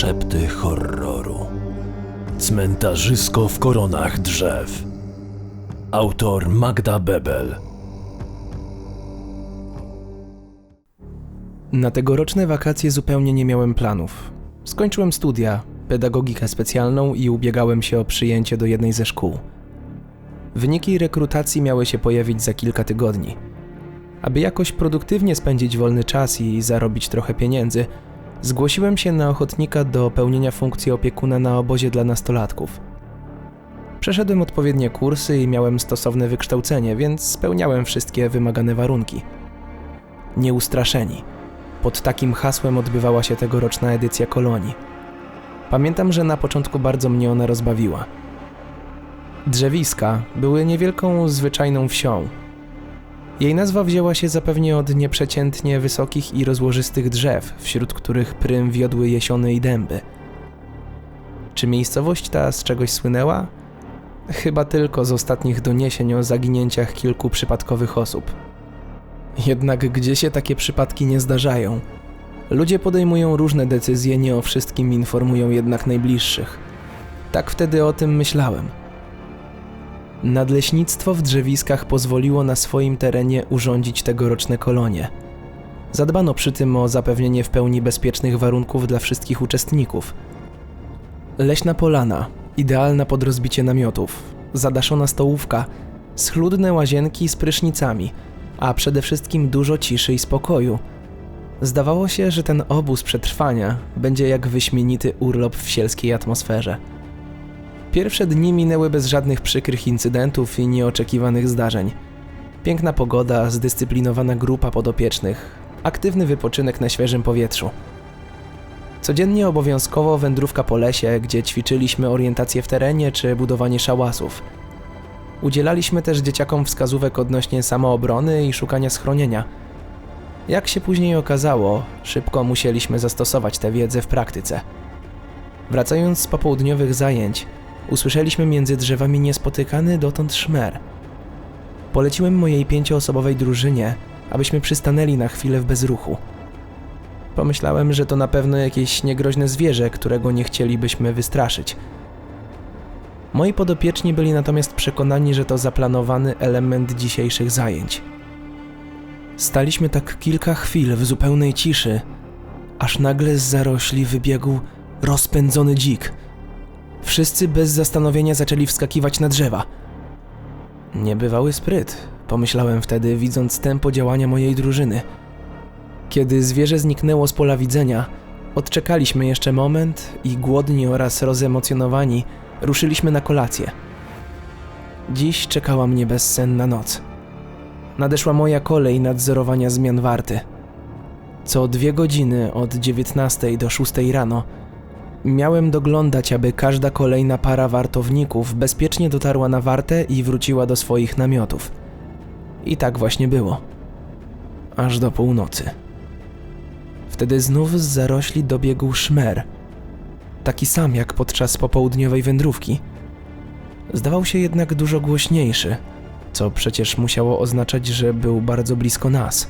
Szepty horroru. Cmentarzysko w koronach drzew. Autor Magda Bebel. Na tegoroczne wakacje zupełnie nie miałem planów. Skończyłem studia, pedagogikę specjalną i ubiegałem się o przyjęcie do jednej ze szkół. Wyniki rekrutacji miały się pojawić za kilka tygodni. Aby jakoś produktywnie spędzić wolny czas i zarobić trochę pieniędzy, zgłosiłem się na ochotnika do pełnienia funkcji opiekuna na obozie dla nastolatków. Przeszedłem odpowiednie kursy i miałem stosowne wykształcenie, więc spełniałem wszystkie wymagane warunki. Nieustraszeni. Pod takim hasłem odbywała się tegoroczna edycja kolonii. Pamiętam, że na początku bardzo mnie ona rozbawiła. Drzewiska były niewielką, zwyczajną wsią. Jej nazwa wzięła się zapewne od nieprzeciętnie wysokich i rozłożystych drzew, wśród których prym wiodły jesiony i dęby. Czy miejscowość ta z czegoś słynęła? Chyba tylko z ostatnich doniesień o zaginięciach kilku przypadkowych osób. Jednak gdzie się takie przypadki nie zdarzają? Ludzie podejmują różne decyzje, nie o wszystkim informują jednak najbliższych. Tak wtedy o tym myślałem. Nadleśnictwo w drzewiskach pozwoliło na swoim terenie urządzić tegoroczne kolonie. Zadbano przy tym o zapewnienie w pełni bezpiecznych warunków dla wszystkich uczestników. Leśna polana, idealna pod rozbicie namiotów, zadaszona stołówka, schludne łazienki z prysznicami, a przede wszystkim dużo ciszy i spokoju. Zdawało się, że ten obóz przetrwania będzie jak wyśmienity urlop w sielskiej atmosferze. Pierwsze dni minęły bez żadnych przykrych incydentów i nieoczekiwanych zdarzeń. Piękna pogoda, zdyscyplinowana grupa podopiecznych, aktywny wypoczynek na świeżym powietrzu. Codziennie obowiązkowo wędrówka po lesie, gdzie ćwiczyliśmy orientację w terenie czy budowanie szałasów. Udzielaliśmy też dzieciakom wskazówek odnośnie samoobrony i szukania schronienia. Jak się później okazało, szybko musieliśmy zastosować tę wiedzę w praktyce. Wracając z popołudniowych zajęć, usłyszeliśmy między drzewami niespotykany dotąd szmer. Poleciłem mojej pięcioosobowej drużynie, abyśmy przystanęli na chwilę w bezruchu. Pomyślałem, że to na pewno jakieś niegroźne zwierzę, którego nie chcielibyśmy wystraszyć. Moi podopieczni byli natomiast przekonani, że to zaplanowany element dzisiejszych zajęć. Staliśmy tak kilka chwil w zupełnej ciszy, aż nagle z zarośli wybiegł rozpędzony dzik. Wszyscy bez zastanowienia zaczęli wskakiwać na drzewa. Niebywały spryt, pomyślałem wtedy, widząc tempo działania mojej drużyny. Kiedy zwierzę zniknęło z pola widzenia, odczekaliśmy jeszcze moment i głodni oraz rozemocjonowani ruszyliśmy na kolację. Dziś czekała mnie bezsenna noc. Nadeszła moja kolej nadzorowania zmian warty. Co dwie godziny od 19 do 6 rano miałem doglądać, aby każda kolejna para wartowników bezpiecznie dotarła na wartę i wróciła do swoich namiotów. I tak właśnie było. Aż do północy. Wtedy znów z zarośli dobiegł szmer. Taki sam jak podczas popołudniowej wędrówki. Zdawał się jednak dużo głośniejszy, co przecież musiało oznaczać, że był bardzo blisko nas.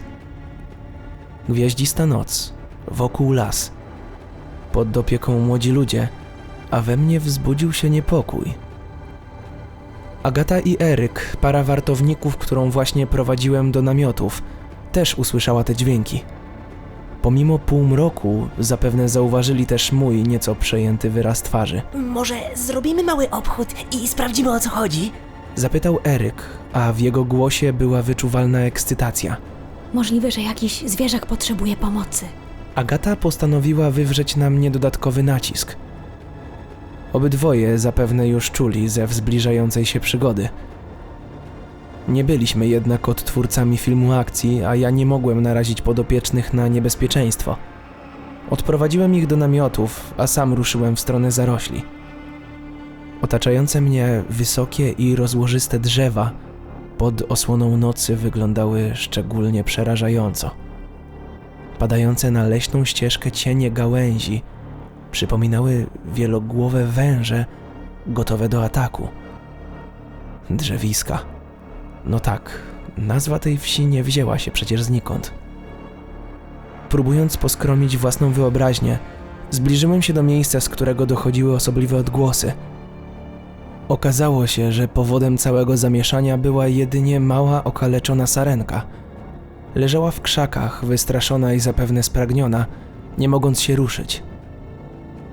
Gwiaździsta noc, wokół las, pod opieką młodzi ludzie, a we mnie wzbudził się niepokój. Agata i Eryk, para wartowników, którą właśnie prowadziłem do namiotów, też usłyszała te dźwięki. Pomimo półmroku, zapewne zauważyli też mój nieco przejęty wyraz twarzy. Może zrobimy mały obchód i sprawdzimy o co chodzi? Zapytał Eryk, a w jego głosie była wyczuwalna ekscytacja. Możliwe, że jakiś zwierzak potrzebuje pomocy. Agata postanowiła wywrzeć na mnie dodatkowy nacisk. Obydwoje zapewne już czuli zew zbliżającej się przygody. Nie byliśmy jednak odtwórcami filmu akcji, a ja nie mogłem narazić podopiecznych na niebezpieczeństwo. Odprowadziłem ich do namiotów, a sam ruszyłem w stronę zarośli. Otaczające mnie wysokie i rozłożyste drzewa pod osłoną nocy wyglądały szczególnie przerażająco. Padające na leśną ścieżkę cienie gałęzi przypominały wielogłowe węże gotowe do ataku. Drzewiska. No tak, nazwa tej wsi nie wzięła się przecież znikąd. Próbując poskromić własną wyobraźnię, Zbliżyłem się do miejsca, z którego dochodziły osobliwe odgłosy. Okazało się, że powodem całego zamieszania była jedynie mała, okaleczona sarenka. Leżała w krzakach, wystraszona i zapewne spragniona, nie mogąc się ruszyć.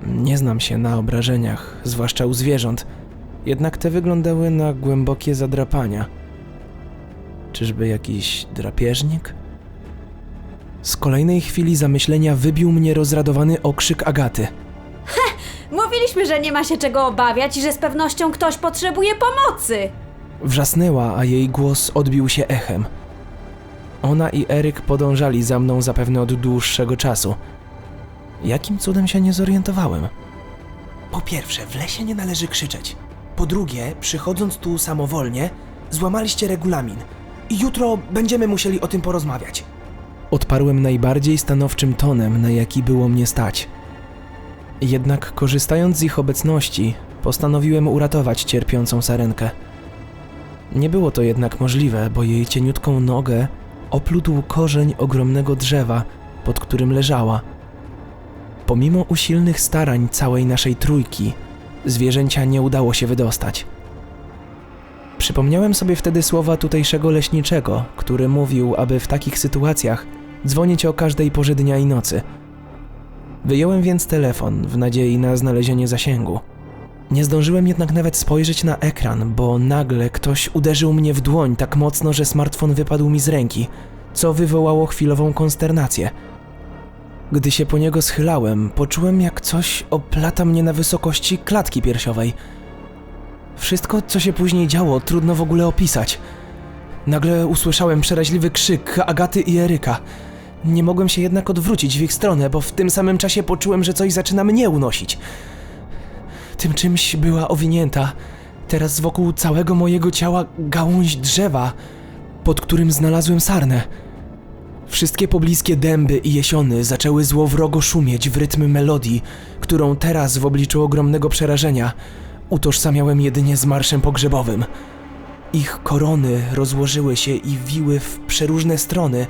Nie znam się na obrażeniach, zwłaszcza u zwierząt, jednak te wyglądały na głębokie zadrapania. Czyżby jakiś drapieżnik? Z kolejnej chwili zamyślenia wybił mnie rozradowany okrzyk Agaty. Mówiliśmy, że nie ma się czego obawiać i że z pewnością ktoś potrzebuje pomocy. Wrzasnęła, a jej głos odbił się echem. Ona i Eryk podążali za mną zapewne od dłuższego czasu. Jakim cudem się nie zorientowałem? Po pierwsze, w lesie nie należy krzyczeć. Po drugie, przychodząc tu samowolnie, złamaliście regulamin. I jutro będziemy musieli o tym porozmawiać. Odparłem najbardziej stanowczym tonem, na jaki było mnie stać. Jednak korzystając z ich obecności, postanowiłem uratować cierpiącą sarenkę. Nie było to jednak możliwe, bo jej cieniutką nogę oplótł korzeń ogromnego drzewa, pod którym leżała. Pomimo usilnych starań całej naszej trójki, zwierzęcia nie udało się wydostać. Przypomniałem sobie wtedy słowa tutejszego leśniczego, który mówił, aby w takich sytuacjach dzwonić o każdej porze dnia i nocy. Wyjąłem więc telefon w nadziei na znalezienie zasięgu. Nie zdążyłem jednak nawet spojrzeć na ekran, bo nagle ktoś uderzył mnie w dłoń tak mocno, że smartfon wypadł mi z ręki, co wywołało chwilową konsternację. Gdy się po niego schylałem, poczułem jak coś oplata mnie na wysokości klatki piersiowej. Wszystko, co się później działo, trudno w ogóle opisać. Nagle usłyszałem przeraźliwy krzyk Agaty i Eryka. Nie mogłem się jednak odwrócić w ich stronę, bo w tym samym czasie poczułem, że coś zaczyna mnie unosić. Tym czymś była owinięta, teraz wokół całego mojego ciała gałąź drzewa, pod którym znalazłem sarnę. Wszystkie pobliskie dęby i jesiony zaczęły złowrogo szumieć w rytm melodii, którą teraz w obliczu ogromnego przerażenia utożsamiałem jedynie z marszem pogrzebowym. Ich korony rozłożyły się i wiły w przeróżne strony,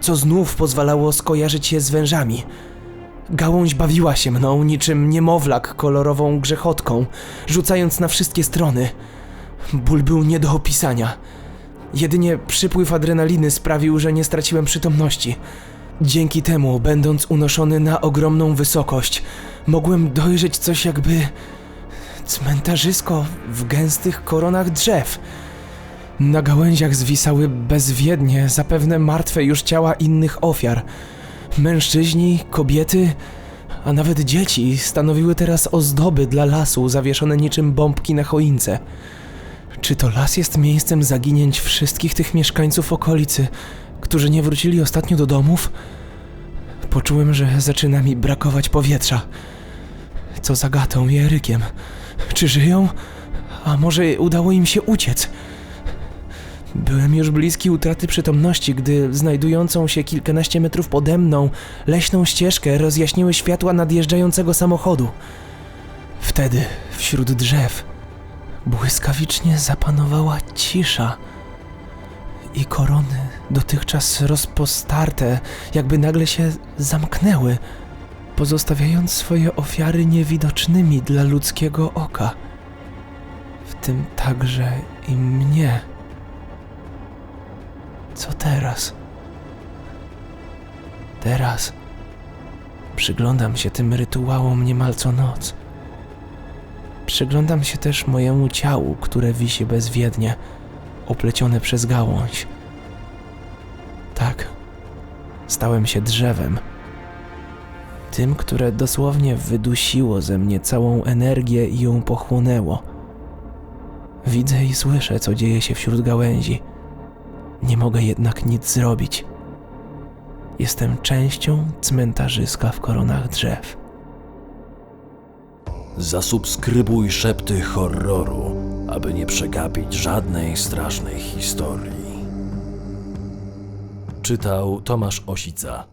co znów pozwalało skojarzyć je z wężami. Gałąź bawiła się mną niczym niemowlak kolorową grzechotką, rzucając na wszystkie strony. Ból był nie do opisania. Jedynie przypływ adrenaliny sprawił, że nie straciłem przytomności. Dzięki temu, będąc unoszony na ogromną wysokość, mogłem dojrzeć coś jakby cmentarzysko w gęstych koronach drzew. Na gałęziach zwisały bezwiednie, zapewne martwe już ciała innych ofiar. Mężczyźni, kobiety, a nawet dzieci stanowiły teraz ozdoby dla lasu zawieszone niczym bombki na choince. Czy to las jest miejscem zaginięć wszystkich tych mieszkańców okolicy, którzy nie wrócili ostatnio do domów? Poczułem, że zaczyna mi brakować powietrza. Co z Agatą i Erykiem? Czy żyją? A może udało im się uciec? Byłem już bliski utraty przytomności, gdy znajdującą się kilkanaście metrów pode mną leśną ścieżkę rozjaśniły światła nadjeżdżającego samochodu. Wtedy, wśród drzew, błyskawicznie zapanowała cisza i korony, dotychczas rozpostarte, jakby nagle się zamknęły, pozostawiając swoje ofiary niewidocznymi dla ludzkiego oka, w tym także i mnie. Co teraz? Teraz przyglądam się tym rytuałom niemal co noc. Przyglądam się też mojemu ciału, które wisi bezwiednie, oplecione przez gałąź. Tak, stałem się drzewem. Tym, które dosłownie wydusiło ze mnie całą energię i ją pochłonęło. Widzę i słyszę, co dzieje się wśród gałęzi. Nie mogę jednak nic zrobić. Jestem częścią cmentarzyska w koronach drzew. Zasubskrybuj szepty horroru, aby nie przegapić żadnej strasznej historii. Czytał Tomasz Osica.